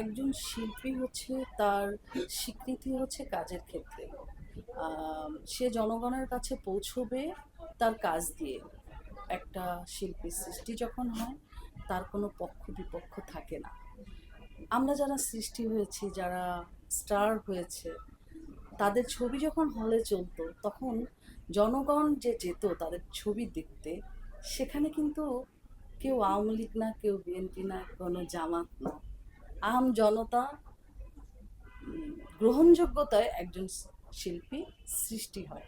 একজন শিল্পী হচ্ছে, তার স্বীকৃতি হচ্ছে কাজের ক্ষেত্রে। সে জনগণের কাছে পৌঁছবে তার কাজ দিয়ে। একটা শিল্পীর সৃষ্টি যখন হয়, তার কোনো পক্ষ বিপক্ষ থাকে না। আমরা যারা সৃষ্টি হয়েছি, যারা স্টার হয়েছে, তাদের ছবি যখন হলে চলতো, তখন জনগণ যে যেত তাদের ছবি দেখতে, সেখানে কিন্তু কেউ আওয়ামী লীগ না, কেউ বিএনপি না, কোনো জামাত না। আম জনতা, গ্রহণযোগ্যতায় একজন শিল্পী সৃষ্টি হয়।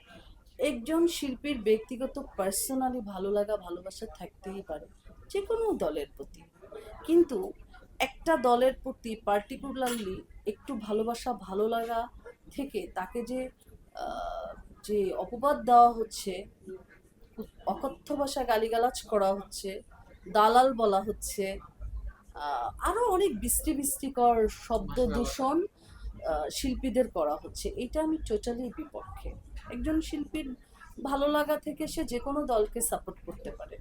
একজন শিল্পীর ব্যক্তিগত পার্সোনালি ভালো লাগা, ভালোবাসা থাকতেই পারে যে কোনো দলের প্রতি। কিন্তু একটা দলের প্রতি পার্টিকুলারলি একটু ভালোবাসা, ভালো লাগা থেকে তাকে যে যে অপবাদ দেওয়া হচ্ছে, অকথ্য ভাষা গালিগালাজ করা হচ্ছে, দালাল বলা হচ্ছে আহ, আরও অনেক বৃষ্টি বৃষ্টিকর শব্দ দূষণ শিল্পীদের করা হচ্ছে। এটা আমি টোটালি বিপক্ষে। একজন শিল্পীর ভালো লাগা থেকে সে যে কোনো দলকে সাপোর্ট করতে পারে।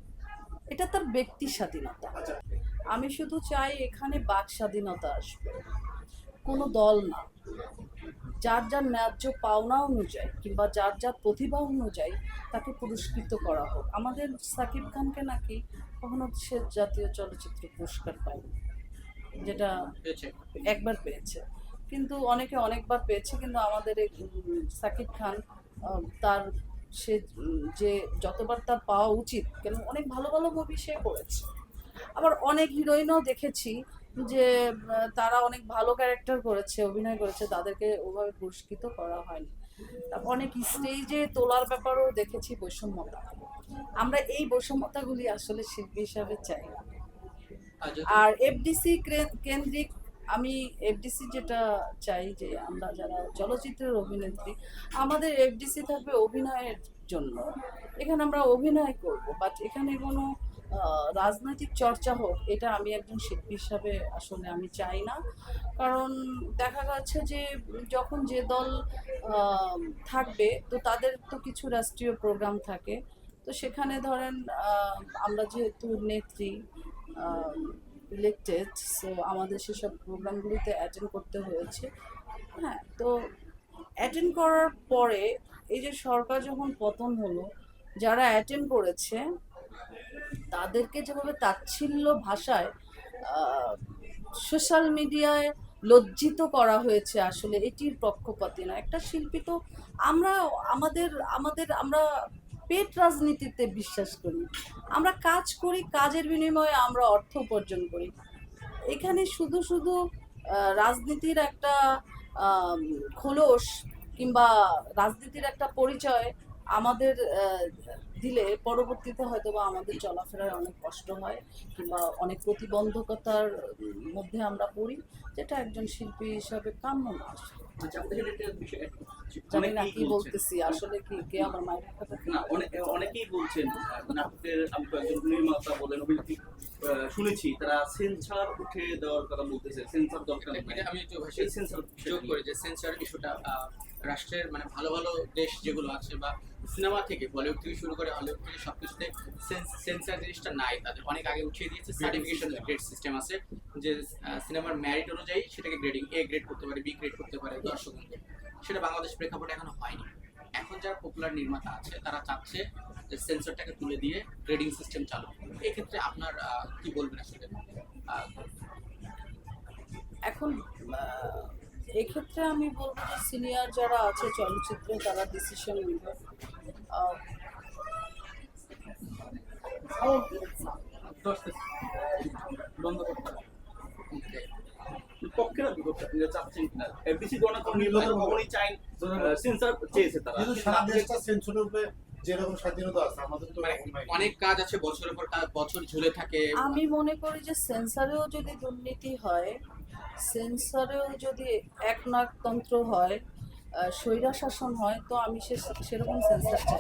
এটা তার ব্যক্তি স্বাধীনতা। আমি শুধু চাই এখানে বাক স্বাধীনতা আসবে। কোনো দল না। যার যার ন্যায্য পাওনা অনুযায়ী কিংবা যার যার প্রতিভা অনুযায়ী তাকে পুরস্কৃত করা হোক। আমাদের সাকিব খানকে নাকি কখনো সে জাতীয় চলচ্চিত্র পুরস্কার পায়নি যেটা পেয়েছে। একবার পেয়েছে। কিন্তু অনেকে অনেকবার পেয়েছে কিন্তু আমাদের এই সাকিব খান তার সে যে যতবার তার পাওয়া উচিত কেন অনেক ভালো ভালো মুভি সে করেছে। আবার অনেক হিরোইনও দেখেছি যে তারা অনেক ভালো ক্যারেক্টার করেছে অভিনয় করেছে তাদেরকে ওভাবে পুরস্কৃত করা হয়নি। তারপর অনেক স্টেজে তোলার ব্যাপারেও দেখেছি বৈষম্যতা। আমরা এই বৈষম্যতাগুলি আসলে শিল্পী হিসাবে চাই। আর এফডিসি কেন্দ্রিক আমি এফডিসি যেটা চাই যে আমরা যারা চলচ্চিত্রের অভিনেত্রী আমাদের এফডিসি থাকবে অভিনয়ের জন্য। এখানে আমরা অভিনয় করব বাট এখানে কোনো রাজনৈতিক চর্চা হোক, এটা আমি একজন শিল্পী হিসাবে আসলে আমি চাই না। কারণ দেখা যাচ্ছে যে যখন যে দল থাকবে, তো তাদের তো কিছু রাষ্ট্রীয় প্রোগ্রাম থাকে। তো সেখানে ধরেন আমরা যেহেতু নেত্রী ইলেক্টেড সো আমাদের সেসব প্রোগ্রামগুলিতে অ্যাটেন্ড করতে হয়েছে। হ্যাঁ তো অ্যাটেন্ড করার পরে এই যে সরকার যখন পতন হলো, যারা অ্যাটেন্ড করেছে তাদেরকে যেভাবে তাচ্ছিল্য ভাষায় সোশ্যাল মিডিয়ায় লজ্জিত করা হয়েছে আসলে, এটির পক্ষপাতী না। একটা শিল্পী তো আমরা আমাদের আমাদের, আমরা পেট রাজনীতিতে বিশ্বাস করি। আমরা কাজ করি, কাজের বিনিময়ে আমরা অর্থ উপার্জন করি। এখানে শুধু শুধু রাজনীতির একটা খোলস কিংবা রাজনীতির একটা পরিচয় আমাদের দিলে পরবর্তীতে হয়তো বা আমাদের চলাফেরায় অনেক কষ্ট হয় কিংবা অনেক প্রতিবন্ধকতার মধ্যে আমরা পড়ি, যেটা একজন শিল্পী হিসাবে কাম্য না আচ্ছা আপনাদের একটা বিষয় জানি না কি বলতেছি? আসলে কি কে আমার মায়ের কথা না অনেকেই বলছেন নাটকের আমি কয়েকজন নির্মাতা বলেন অভিনেত্রী শুনেছি তারা সেন্সার উঠে দেওয়ার কথা বলতেছে সেন্সার দরকার নেই। আমি একটু ভাষা সেন্সার যোগ করি যে সেন্সর ইস্যুটা রাষ্ট্রের মানে ভালো ভালো দেশ যেগুলো আছে বা সিনেমা থেকে বলিউড থেকে শুরু করে হলিউড থেকে সব কিছুতে সেন্সার জিনিসটা নাই তাদের। অনেক আগে উঠিয়ে দিয়েছে সার্টিফিকেশন গ্রেড সিস্টেম আছে যে সিনেমার ম্যারিট অনুযায়ী সেটাকে গ্রেডিং এ গ্রেড করতে পারে বি গ্রেড করতে পারে দর্শক অনুযায়ী। সেটা বাংলাদেশ প্রেক্ষাপটে এখনও হয়নি এখন যারা পপুলার নির্মাতা আছে তারা চাচ্ছে যে সেন্সরটাকে তুলে দিয়ে গ্রেডিং সিস্টেম চালু এক্ষেত্রে আপনার কি বলবেন আসলে? এখন এক্ষেত্রে আমি বলব যে সিনিয়র যারা আছে চলচ্চিত্রে তারা ডিসিশন নেবে। বন্ধ করতে পক্ষে না বিপক্ষে আপনি চাচ্ছেন কিনা এফডিসি গণতন্ত্র ভবনই চাই সেন্সার চেয়েছে তারা। সারা দেশটা সেঞ্চুরির উপরে যেরকম স্বাধীনতা আছে আমাদের তো মানে। অনেক কাজ আছে বছরের পর বছর ঝুলে থাকে। আমি মনে করি যে সেন্সারেও যদি দুর্নীতি হয় সেন্সারেও যদি একনাকতন্ত্র হয় আহ, স্বৈরা শাসন হয় তো আমি সে সেরকম সেন্সার চাই